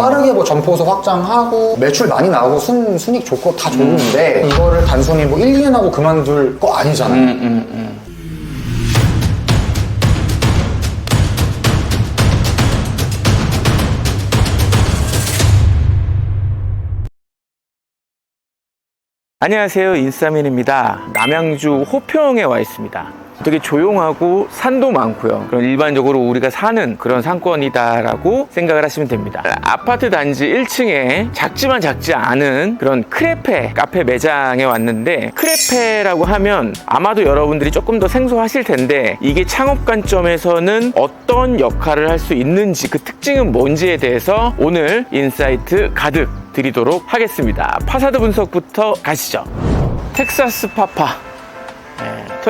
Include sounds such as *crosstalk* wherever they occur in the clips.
빠르게 뭐 점포수 확장하고 매출 많이 나오고 순, 순익 좋고 다 음. 좋은데 이거를 단순히 뭐 1, 2년 하고 그만둘 거 아니잖아요. 음, 안녕하세요 인싸민입니다 남양주 호평에 와 있습니다 되게 조용하고 산도 많고요 그런 일반적으로 우리가 사는 그런 상권이다라고 생각을 하시면 됩니다 아파트 단지 1층에 작지만 작지 않은 그런 크레페 카페 매장에 왔는데 크레페라고 하면 아마도 여러분들이 조금 더 생소하실 텐데 이게 창업 관점에서는 어떤 역할을 할 수 있는지 그 특징은 뭔지에 대해서 오늘 인사이트 가득 드리도록 하겠습니다. 파사드 분석부터 가시죠. 텍사스 파파.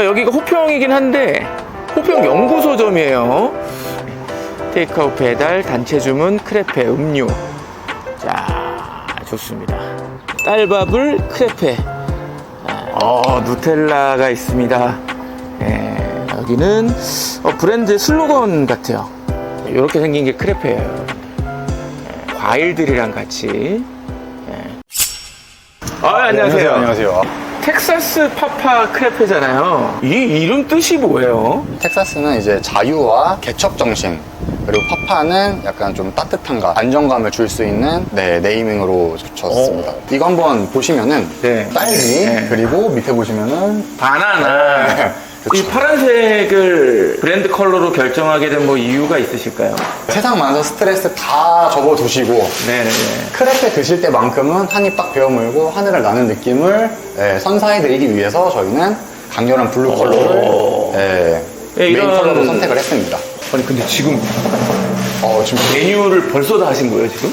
네, 저 여기가 호평이긴 한데 호평 연구소점이에요. 테이크아웃 배달, 단체 주문, 크레페, 음료. 자, 좋습니다. 딸바불 크레페. 어, 누텔라가 있습니다. 네, 여기는 어, 브랜드 슬로건 같아요. 이렇게 생긴 게 크레페예요. 네, 과일들이랑 같이. 네. 아, 안녕하세요. 안녕하세요. 텍사스 파파 크레페잖아요. 이 이름 뜻이 뭐예요? 텍사스는 이제 자유와 개척 정신 그리고 파파는 약간 좀 따뜻함과 안정감을 줄 수 있는 네, 네이밍으로 붙였습니다. 이거 한번 보시면은 네. 딸기 네. 그리고 밑에 보시면은 바나나. 네, 그쵸. 이 파란색을 브랜드 컬러로 결정하게 된 뭐 이유가 있으실까요? 세상 많아서 스트레스 다 접어두시고 네네네. 크레페 드실 때만큼은 한입 딱 베어 물고 하늘을 나는 느낌을 예, 선사해드리기 위해서 저희는 강렬한 블루 컬러를 오. 예, 예, 메인 이런- 컬러로 선택을 했습니다. 아니 근데 지금 어, 지금 메뉴를 벌써 다 하신 거예요 지금?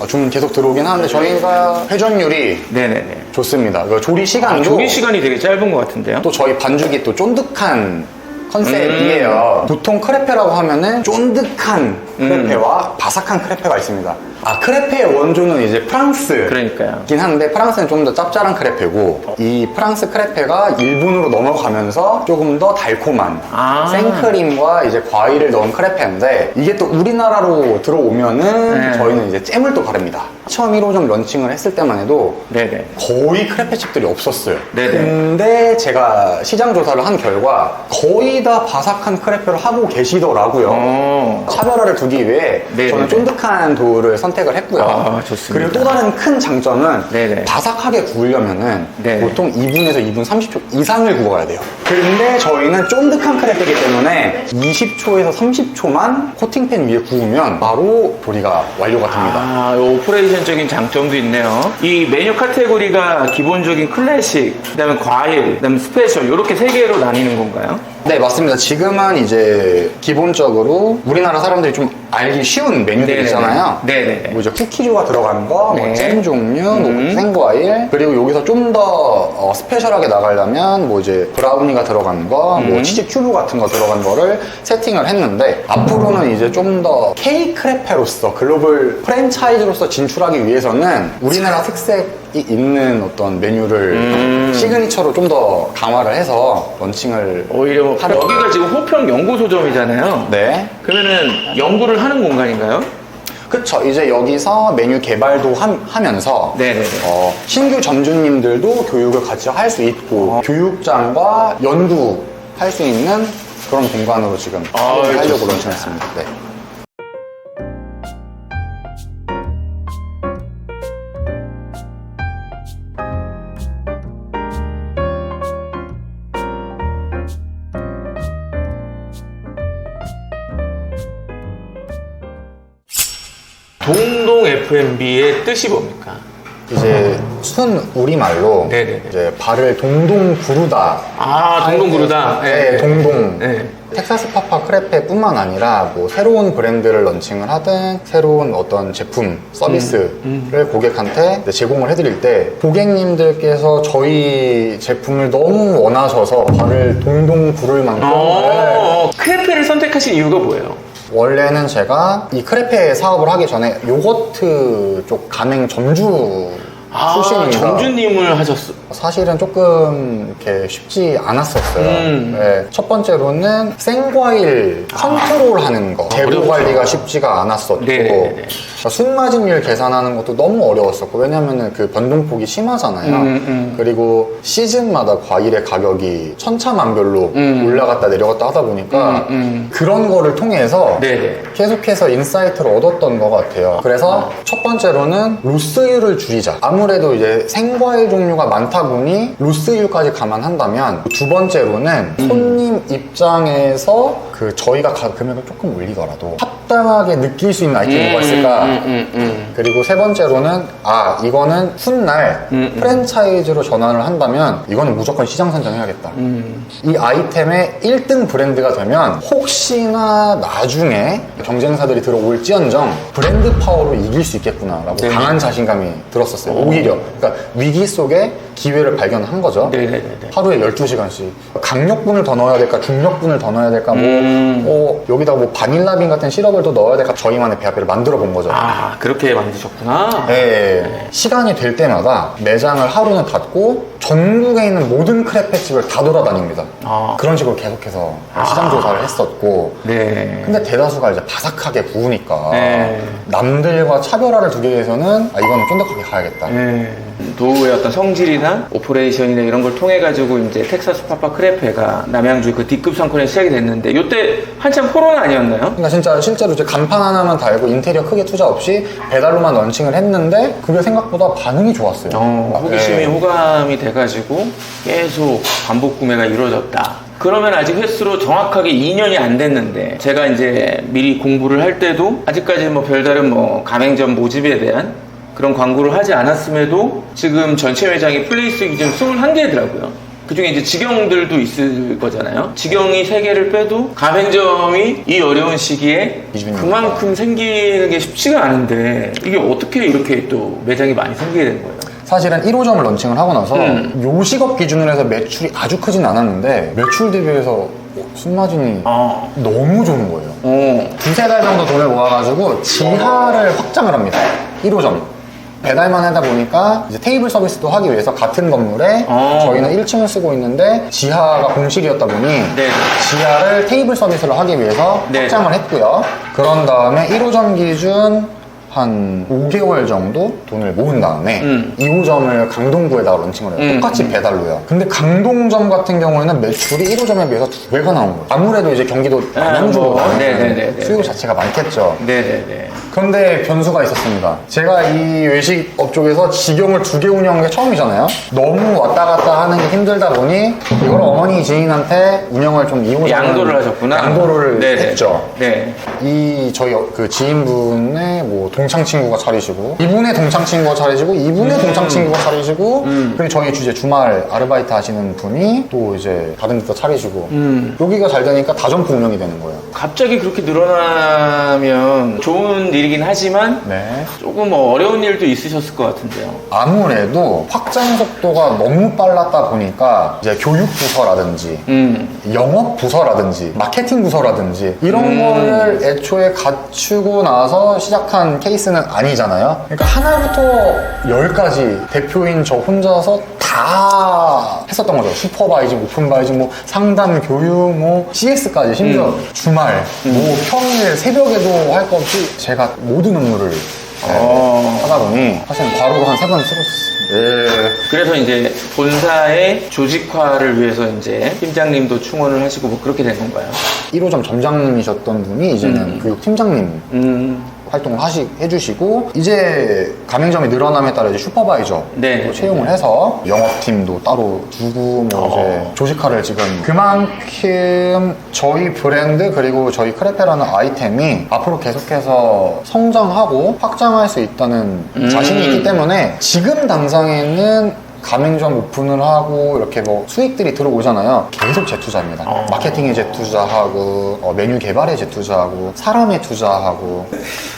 어, 주문 계속 들어오긴 하는데 저희가 회전율이 네네네. 좋습니다. 그 조리 아, 시간도 조리 시간이 되게 짧은 것 같은데요? 또 저희 반죽이 또 쫀득한 컨셉이에요. 보통 크레페라고 하면은 쫀득한 크레페와 바삭한 크레페가 있습니다. 아 크레페의 원조는 이제 프랑스. 그러니까요. 긴 한데 프랑스는 좀 더 짭짤한 크레페고 이 프랑스 크레페가 일본으로 넘어가면서 조금 더 달콤한 아. 생크림과 이제 과일을 넣은 크레페인데 이게 또 우리나라로 들어오면은 네. 저희는 이제 잼을 또 가릅니다. 처음 1호점 런칭을 했을 때만 해도 네네. 거의 크레페집들이 없었어요. 네네. 근데 제가 시장 조사를 한 결과 거의 다 바삭한 크레페를 하고 계시더라고요. 어. 차별화를 두기 위해 네네네. 저는 쫀득한 도우를 선택을 했고요. 아. 그리고 또 다른 큰 장점은 네네. 바삭하게 구우려면은 네. 보통 2분에서 2분 30초 이상을 구워야 돼요. 근데 저희는 쫀득한 크레페이기 때문에 20초에서 30초만 코팅팬 위에 구우면 바로 조리가 완료가 됩니다. 아, 이 오퍼레이션 적인 장점도 있네요. 이 메뉴 카테고리가 기본적인 클래식, 그다음에 과일, 그다음에 스페셜 이렇게 세 개로 나뉘는 건가요? 네, 맞습니다. 지금은 이제 기본적으로 우리나라 사람들이 좀 알기 쉬운 메뉴들 네네네. 있잖아요. 네네네. 뭐 이제 쿠키류가 들어간 거, 네. 뭐잼 종류, 음. 뭐 생과일, 그리고 여기서 좀 더 어, 스페셜하게 나가려면 뭐 이제 브라우니가 들어간 거, 음. 뭐 치즈 큐브 같은 거 들어간 거를 세팅을 했는데 앞으로는 이제 좀 더 케이크 크레페로서 글로벌 프랜차이즈로서 진출하기 위해서는 우리나라 특색 이 있는 어떤 메뉴를 음. 시그니처로 좀 더 강화를 해서 런칭을 오히려 뭐 하루- 여기가 지금 호평 연구소점이잖아요. 네. 그러면은 연구를 하는 공간인가요? 그쵸. 이제 여기서 메뉴 개발도 함- 하면서 네네네. 어, 신규 점주님들도 교육을 같이 할 수 있고 어. 교육장과 연구할 수 있는 그런 공간으로 지금 아, 하려고 좋습니다. 런칭했습니다. 네. 동동 F&B의 뜻이 뭡니까? 이제 순 우리말로 네네네. 이제 발을 동동 구르다. 아, 동동 구르다. 네, 네. 동동. 네. 텍사스 파파 크레페뿐만 아니라 뭐 새로운 브랜드를 런칭을 하든 새로운 어떤 제품 서비스를 음, 고객한테 이제 제공을 해드릴 때 고객님들께서 저희 제품을 너무 원하셔서 발을 동동 구를 만큼 네. 어, 크레페를 선택하신 이유가 뭐예요? 원래는 제가 이 크레페 사업을 하기 전에 요거트 쪽 가맹 점주 아, 출신입니다. 정주님을 하셨어. 사실은 조금 이렇게 쉽지 않았었어요. 음. 네, 첫 번째로는 생과일 컨트롤하는 거, 재고 어렵죠. 관리가 쉽지가 않았었고, 네, 네, 네. 그러니까 순마진율 계산하는 것도 너무 어려웠었고, 왜냐면은 그 변동폭이 심하잖아요. 음, 음. 그리고 시즌마다 과일의 가격이 천차만별로 음. 올라갔다 내려갔다 하다 보니까 음, 음. 그런 거를 통해서 네네. 계속해서 인사이트를 얻었던 것 같아요. 그래서 첫 번째로는 로스율을 줄이자. 아무래도 이제 생과일 종류가 많다 보니 로스율까지 감안한다면 두 번째로는 손님 입장에서 그 저희가 가- 금액을 조금 올리더라도 합당하게 느낄 수 있는 아이템이 뭐가 있을까? 음, 음, 음. 그리고 세 번째로는 아 이거는 훗날. 프랜차이즈로 전환을 한다면 이거는 무조건 시장 선정해야겠다. 음. 이 아이템의 1등 브랜드가 되면 혹시나 나중에 경쟁사들이 들어올지언정 브랜드 파워로 이길 수 있겠구나라고 네. 강한 자신감이 들었었어요. 오히려. 그러니까 위기 속에 기회를 발견한 거죠. 네네네. 하루에 12시간씩 강력분을 더 넣어야 될까 중력분을 더 넣어야 될까 뭐 음. 어, 여기다가 뭐 바닐라빈 같은 시럽을 더 넣어야 될까 저희만의 배합비를 만들어 본 거죠. 아, 그렇게 만드셨구나. 네. 시간이 될 때마다 매장을 하루는 닫고 전국에 있는 모든 크레페집을 다 돌아다닙니다. 아. 그런 식으로 계속해서 시장 조사를 했었고 네. 근데 대다수가 이제 바삭하게 구우니까 네. 남들과 차별화를 두기 위해서는 아 이거는 쫀득하게 가야겠다. 네. 노후의 어떤 성질이나 오퍼레이션이나 이런 걸 통해 가지고 이제 텍사스 파파 크레페가 남양주 그 D급 상권에 시작이 됐는데 이때 한참 코로나 아니었나요? 그러니까 진짜 실제로 이제 간판 하나만 달고 인테리어 크게 투자 없이 배달로만 런칭을 했는데 그게 생각보다 반응이 좋았어요. 어, 호기심이 네. 호감이 돼가지고 계속 반복 구매가 이루어졌다. 그러면 아직 횟수로 정확하게 2년이 안 됐는데 제가 이제 미리 공부를 할 때도 아직까지 뭐 별다른 뭐 가맹점 모집에 대한 그런 광고를 하지 않았음에도 지금 전체 매장이 플레이스 기준 21개더라고요. 그 중에 이제 직영들도 있을 거잖아요. 직영이 3개를 빼도 가맹점이 이 어려운 시기에. 그만큼 생기는 게 쉽지가 않은데 이게 어떻게 이렇게 또 매장이 많이 생기게 된 거예요? 사실은 1호점을 런칭을 하고 나서 음. 요식업 기준으로 해서 매출이 아주 크진 않았는데 매출 대비해서 순마진이 아, 너무 좋은 거예요. 어, 두세 달 정도 돈을 모아가지고 지하를 확장을 합니다. 1호점. 배달만 하다 보니까 이제 테이블 서비스도 하기 위해서 같은 건물에 어. 저희는 1층을 쓰고 있는데 지하가 공식이었다 보니 네. 지하를 테이블 서비스를 하기 위해서 네. 확장을 했고요. 그런 다음에 1호점 기준 한 5개월 정도 돈을 모은 다음에 음. 2호점을 강동구에다가 런칭을 해요. 음. 똑같이 배달로요. 근데 강동점 같은 경우에는 매출이 1호점에 비해서 두 배가 나온 거예요. 아무래도 이제 경기도 아, 남양주로 뭐, 가면 네네네네. 수요 자체가 많겠죠. 네네네. 그런데 변수가 있었습니다. 제가 이 외식업 쪽에서 직영을 두 개 운영한 게 처음이잖아요. 너무 왔다 갔다 하는 게 힘들다 보니 이걸 어머니 지인한테 운영을 좀 이용을 양도를 하셨구나. 양도를 네네. 했죠. 네. 이 저희 그 지인분의 뭐 동창 친구가 차리시고 이분의 동창 친구가 차리시고 이분의 동창 친구가 차리시고 음. 그리고 저희 주제 주말 아르바이트 하시는 분이 또 이제 다른 데도 차리시고 음. 여기가 잘 되니까 다점포 운영이 되는 거예요. 갑자기 그렇게 늘어나면 좋은 일이긴 하지만 네. 조금 뭐 어려운 일도 있으셨을 것 같은데요. 아무래도 확장 속도가 너무 빨랐다 보니까 이제 교육 부서라든지 음. 영업 부서라든지 마케팅 부서라든지 이런 음. 거를 애초에 갖추고 나서 시작한 케이스는 아니잖아요. 그러니까 하나부터 열까지 대표인 저 혼자서 다 했었던 거죠. 슈퍼바이징, 오픈바이징, 뭐 상담, 교육, 뭐 CS까지 심지어 음. 주말, 뭐 평일, 새벽에도 할 거 없이 제가 모든 업무를 네, 어. 하다 보니 사실은 과로도 한세 번 쓰고 있었어요. 예. 그래서 이제 본사의 조직화를 위해서 이제 팀장님도 충원을 하시고 뭐 그렇게 된 건가요? 1호점 점장님이셨던 분이 이제는 음. 교육 팀장님 음. 활동을 하시, 해주시고 이제 가맹점이 늘어남에 따라 이제 슈퍼바이저 네. 또 채용을 해서 영업팀도 따로 두고 뭐 어. 이제 조직화를 지금 그만큼 저희 브랜드 그리고 저희 크레페라는 아이템이 앞으로 계속해서 성장하고 확장할 수 있다는 음. 자신이 있기 때문에 지금 당장에는 가맹점 오픈을 하고 이렇게 뭐 수익들이 들어오잖아요. 계속 재투자입니다. 어. 마케팅에 재투자하고 어, 메뉴 개발에 재투자하고 사람에 투자하고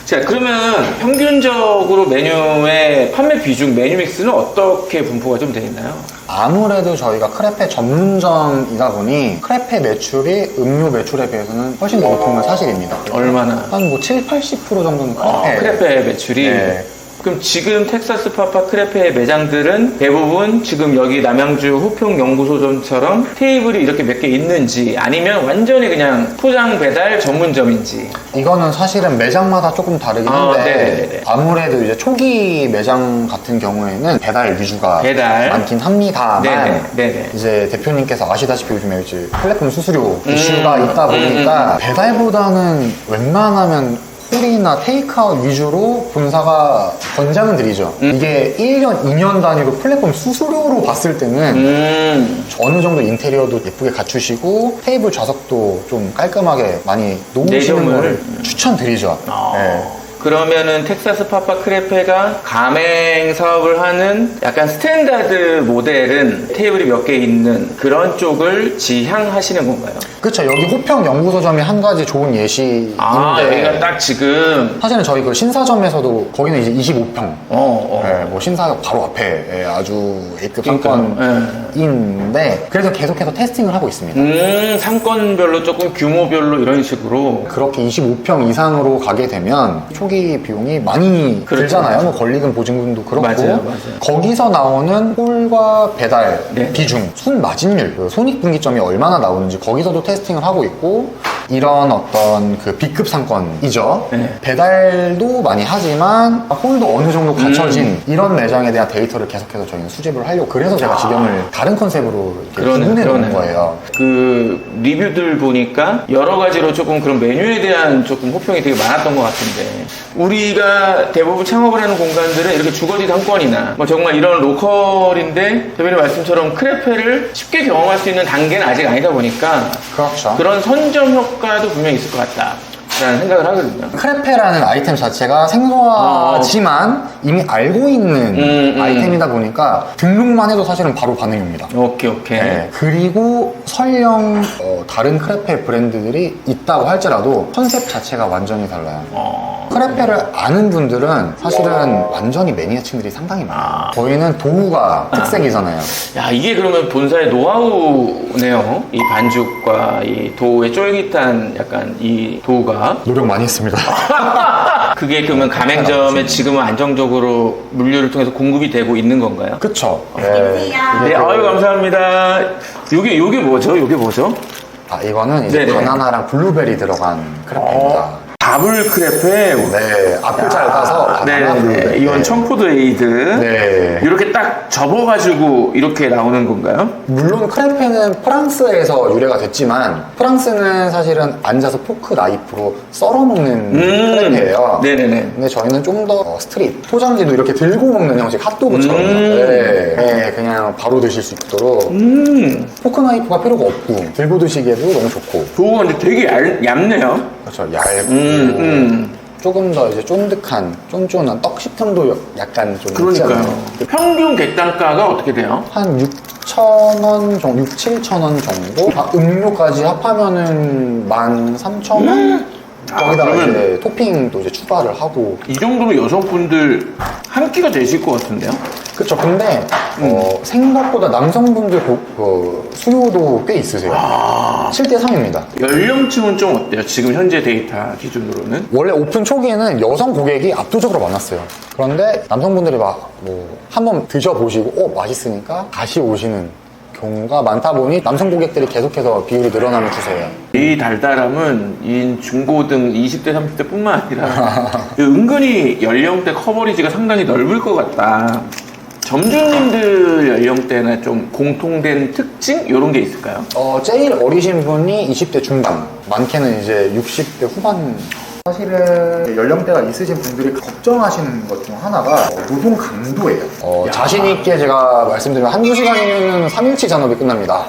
자, 그러면 평균적으로 메뉴의 판매 비중, 메뉴 믹스는 어떻게 분포가 좀 되어 있나요? 아무래도 저희가 크레페 전문점이다 보니 크레페 매출이 음료 매출에 비해서는 훨씬 더 높은 건 사실입니다. 얼마나? 한 뭐 7, 80% 정도는 크레페. 어, 크레페 매출이 네. 그럼 지금 텍사스 파파 크레페 매장들은 대부분 지금 여기 남양주 호평 연구소점처럼 테이블이 이렇게 몇 개 있는지 아니면 완전히 그냥 포장 배달 전문점인지 이거는 사실은 매장마다 조금 다르긴 아, 한데 네네네네. 아무래도 이제 초기 매장 같은 경우에는 배달 위주가 배달. 많긴 합니다만 네네, 네네. 이제 대표님께서 아시다시피 요즘에 이제 플랫폼 수수료 음, 이슈가 있다 보니까 배달보다는 웬만하면 홀이나 테이크아웃 위주로 본사가 권장은 드리죠. 음. 이게 1년, 2년 단위로 플랫폼 수수료로 봤을 때는 음 어느 정도 인테리어도 예쁘게 갖추시고 테이블 좌석도 좀 깔끔하게 많이 놓으시는. 거를 추천드리죠. 아. 네. 그러면은 텍사스 파파 크레페가 가맹 사업을 하는 약간 스탠다드 모델은 테이블이 몇 개 있는 그런 쪽을 지향하시는 건가요? 그렇죠. 여기 호평 연구소점이 한 가지 좋은 예시인데 아 여기가 딱 지금 사실은 저희 그 신사점에서도 거기는 이제 25평. 어, 어. 네, 뭐 신사역 바로 앞에 예, 아주 A급 그러니까요. 상권인데 그래서 계속해서 테스팅을 하고 있습니다. 음 상권별로 조금 규모별로 이런 식으로 그렇게 25평 이상으로 가게 되면 초기 비용이 많이 그렇죠. 들잖아요. 뭐 권리금 보증금도 그렇고 맞아요, 맞아요. 거기서 나오는 홀과 배달 네. 비중, 순 마진율, 그 손익분기점이 얼마나 나오는지 거기서도 테스팅을 하고 있고 이런 어떤 그 B급 상권이죠. 네. 배달도 많이 하지만 홀도 어느 정도 갖춰진 이런 매장에 대한 데이터를 계속해서 저희는 수집을 하려고 그래서 제가 지금을 다른 컨셉으로 이렇게 아. 그러네, 구분해 놓은 그러네. 거예요. 그 리뷰들 보니까 여러 가지로 조금 그런 메뉴에 대한 조금 호평이 되게 많았던 것 같은데 우리가 대부분 창업을 하는 공간들은 이렇게 주거지 상권이나 뭐 정말 이런 로컬인데 대표님 말씀처럼 크레페를 쉽게 경험할 수 있는 단계는 아직 아니다 보니까 그렇죠. 그런 선점 효과 도 분명히 있을 것 같다. 라는 생각을 하거든요. 크레페라는 아이템 자체가 생소하지만 이미 알고 있는 음, 음. 아이템이다 보니까 등록만 해도 사실은 바로 반응이 옵니다. 오케이, 오케이. 네. 그리고 설령 어, 다른 크레페 브랜드들이 있다고 할지라도 컨셉 자체가 완전히 달라요. 어, 크레페를 아는 분들은 사실은 완전히 매니아층들이 상당히 많아요. 저희는 도우가 특색이잖아요. 야, 이게 그러면 본사의 노하우네요. 이 반죽과 이 도우의 쫄깃한 약간 이 도우가. 노력 많이 했습니다. *laughs* 그게 그러면 가맹점에 지금은 안정적으로 물류를 통해서 공급이 되고 있는 건가요? 그쵸? 네. 네, 그- 아유, 감사합니다. 요게, 요게 뭐죠? 요게 뭐죠? 아, 이거는 이제 네네. 바나나랑 블루베리 들어간 크레페입니다. 다블 크레페. 네, 앞을 잘 따서 바나나 네, 블루베리. 이건 청포도 에이드. 네. 이렇게 딱 접어가지고 이렇게 나오는 건가요? 물론 크레페는 프랑스에서 유래가 됐지만 프랑스는 사실은 앉아서 포크 나이프로 썰어 먹는 크레페예요. 음. 네네네. 근데 저희는 좀 더 스트릿 포장지도 이렇게 들고 먹는 형식 핫도그처럼 음. 네. 네, 그냥 바로 드실 수 있도록 음, 포크 나이프가 필요가 없고 들고 드시기에도 너무 좋고 도우가 근데 되게 얇, 얇네요. 그렇죠 얇고 음, 음. 조금 더 이제 쫀득한 쫀쫀한 떡 식감도 약간 좀 있잖아요. 그러니까요. 평균 객단가가 어떻게 돼요? 한 6,000원 정도, 6, 7,000원 정도? 아, 음료까지 합하면은 13,000원? 거기다가 아, 그러면- 이제 토핑도 이제 추가를 하고. 이 정도면 여성분들 한 끼가 되실 것 같은데요? 그쵸. 근데, 어, 생각보다 남성분들 고- 그 수요도 꽤 있으세요. 7대 3입니다. 연령층은 좀 어때요? 지금 현재 데이터 기준으로는? 원래 오픈 초기에는 여성 고객이 압도적으로 많았어요. 그런데 남성분들이 막, 뭐, 한번 드셔보시고, 어, 맛있으니까 다시 오시는 경우가 많다 보니 남성 고객들이 계속해서 비율이 늘어나는 추세예요. 이 달달함은 이 중고등 20대, 30대 뿐만 아니라 *laughs* 은근히 연령대 커버리지가 상당히 넓을 것 같다. 점주님들 연령대나 좀 공통된 특징? 이런 게 있을까요? 어, 제일 어리신 분이 20대 중반, 많게는 이제 60대 후반. 사실은 연령대가 있으신 분들이 걱정하시는 것 중 하나가 어, 노동 강도예요. 어, 자신 있게 제가 말씀드리면 한두 시간이면 3일치 잔업이 끝납니다.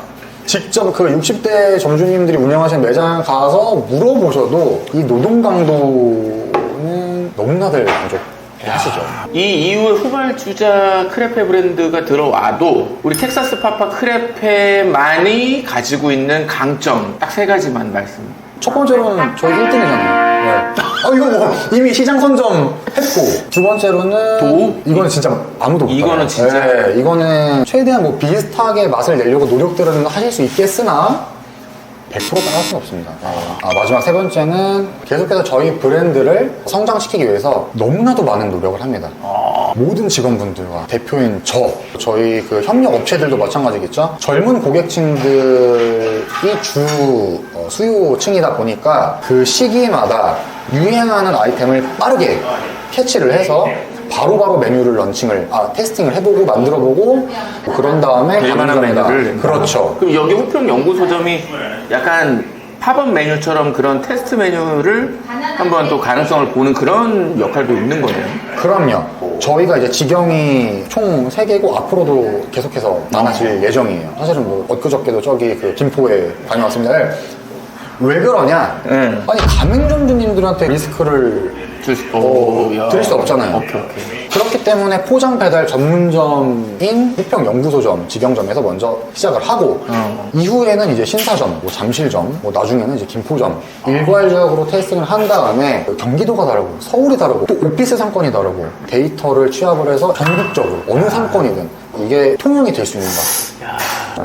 직접 그 60대 점주님들이 운영하시는 매장 가서 물어보셔도 이 노동 강도는 너무나들 만족 하시죠. 이 이후에 후발주자 크레페 브랜드가 들어와도 우리 텍사스 파파 크레페만이 가지고 있는 강점 딱 세 가지만 말씀. 첫 번째로는 저희 1등이잖아요. 네. 아, 이거 뭐 이미 시장 선점 했고. 두 번째로는. 도우? 이거는 진짜 아무도 못 이거는 따라요. 진짜? 네, 이거는 최대한 뭐 비슷하게 맛을 내려고 노력들은 하실 수 있겠으나 100% 따라할 수는 없습니다. 아, 마지막 세 번째는 계속해서 저희 브랜드를 성장시키기 위해서 너무나도 많은 노력을 합니다. 모든 직원분들과 대표인 저, 저희 그 협력 업체들도 마찬가지겠죠. 젊은 고객층들이 주 어, 수요층이다 보니까 그 시기마다 유행하는 아이템을 빠르게 캐치를 해서 바로바로 메뉴를 런칭을 아 테스팅을 해보고 만들어보고 그런 다음에 될만한 가맹점에다- 메뉴를 그렇죠 그럼 여기 호평 연구소점이 약간 팝업 메뉴처럼 그런 테스트 메뉴를 한번 또 가능성을 보는 그런 역할도 있는 거네요. 그럼요. 저희가 이제 직영이 총 3개고 앞으로도 계속해서 많아질 예정이에요. 사실은 뭐 엊그저께도 저기 그 김포에 다녀왔습니다. 왜 그러냐? 네. 아니 가맹점주님들한테 리스크를 줄 수, 어, 오, 야. 드릴 수 없잖아요. 오케이, 오케이. 그렇기 때문에 포장 배달 전문점인 호평 연구소점, 직영점에서 먼저 시작을 하고 어. 이후에는 이제 신사점, 뭐 잠실점, 뭐 나중에는 이제 김포점 일괄적으로 테스팅을 한 다음에 경기도가 다르고 서울이 다르고 또 오피스 상권이 다르고 데이터를 취합을 해서 전국적으로 어느 상권이든 이게 통용이 될 수 있는 거. 야.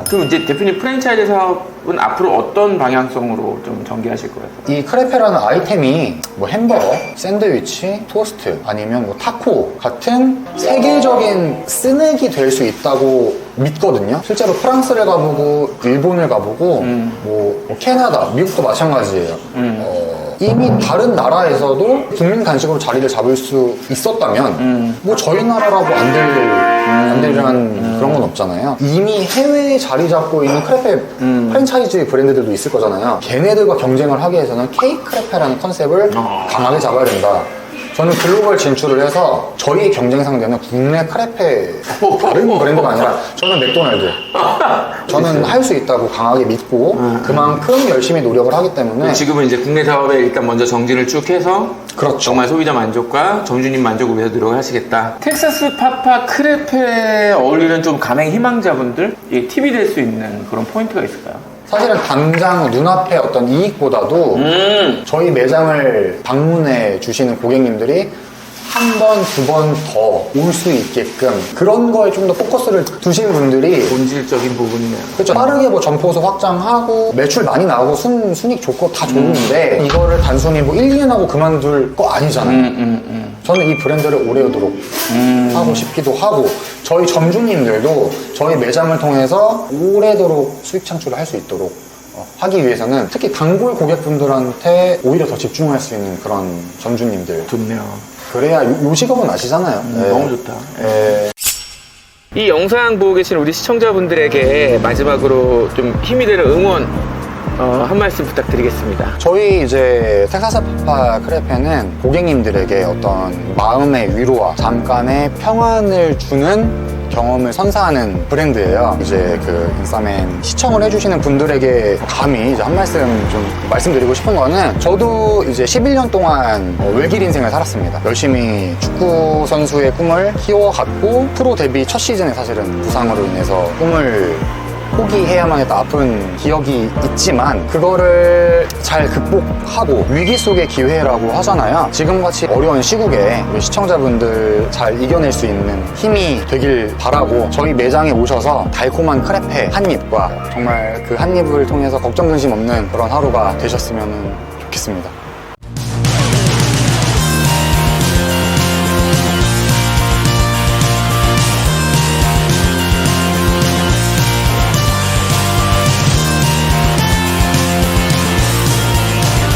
그럼 이제 대표님 프랜차이즈 사업은 앞으로 어떤 방향성으로 좀 전개하실 거예요? 이 크레페라는 아이템이 뭐 햄버거, 샌드위치, 토스트 아니면 뭐 타코 같은 세계적인 스낵이 될 수 있다고 믿거든요. 실제로 프랑스를 가보고 일본을 가보고 뭐, 뭐 캐나다, 미국도 마찬가지예요. 어, 이미 다른 나라에서도 국민 간식으로 자리를 잡을 수 있었다면 뭐 저희 나라라고 안 될, 안 되려는 그런 건 없잖아요. 이미 해외에 자리 잡고 있는 크레페 프랜차이즈 브랜드들도 있을 거잖아요. 걔네들과 경쟁을 하기 위해서는 K 크레페라는 컨셉을 어. 강하게 잡아야 된다. 저는 글로벌 진출을 해서 저희 경쟁 상대는 국내 크레페 다른 브랜드가 아니라 저는 맥도날드. *laughs* 저는 할 수 있다고 강하게 믿고 그만큼 열심히 노력을 하기 때문에 지금은 이제 국내 사업에 일단 먼저 정진을 쭉 해서 그렇죠. 정말 소비자 만족과 점주님 만족을 위해서 노력을 하시겠다. 텍사스 파파 크레페에 어울리는 좀 가맹 희망자분들 이 팁이 될 수 있는 그런 포인트가 있을까요? 사실은 당장 눈앞의 어떤 이익보다도 음. 저희 매장을 방문해 주시는 고객님들이 한 번, 두 번 더 올 수 있게끔 그런 거에 좀 더 포커스를 두신 분들이 본질적인 부분이네요. 그렇죠. 빠르게 뭐 점포수 확장하고 매출 많이 나오고 순, 순익 좋고 다 좋은데 이거를 단순히 뭐 1, 2년 하고 그만둘 거 아니잖아요. 음, 음, 음. 저는 이 브랜드를 오래오도록 하고 싶기도 하고 저희 점주님들도 저희 매장을 통해서 오래도록 수익 창출을 할 수 있도록 어, 하기 위해서는 특히 단골 고객분들한테 오히려 더 집중할 수 있는 그런 점주님들 좋네요. 그래야 요, 요 직업은 아시잖아요. 네. 너무 좋다. 네. 이 영상 보고 계신 우리 시청자분들에게 마지막으로 좀 힘이 되는 응원 어, 한 말씀 부탁드리겠습니다. 저희 이제 텍사스 파파 크레페는 고객님들에게 어떤 마음의 위로와 잠깐의 평안을 주는 경험을 선사하는 브랜드예요. 이제 그 인싸맨 시청을 해주시는 분들에게 감히 이제 한 말씀 좀 말씀드리고 싶은 거는 저도 이제 11년 동안 어, 외길 인생을 살았습니다. 열심히 축구 선수의 꿈을 키워갔고 프로 데뷔 첫 시즌에 사실은 부상으로 인해서 꿈을 포기해야만 했다 아픈 기억이 있지만 그거를 잘 극복하고 위기 속의 기회라고 하잖아요. 지금같이 어려운 시국에 우리 시청자분들 잘 이겨낼 수 있는 힘이 되길 바라고 저희 매장에 오셔서 달콤한 크레페 한 입과 정말 그 한 입을 통해서 걱정 근심 없는 그런 하루가 되셨으면 좋겠습니다.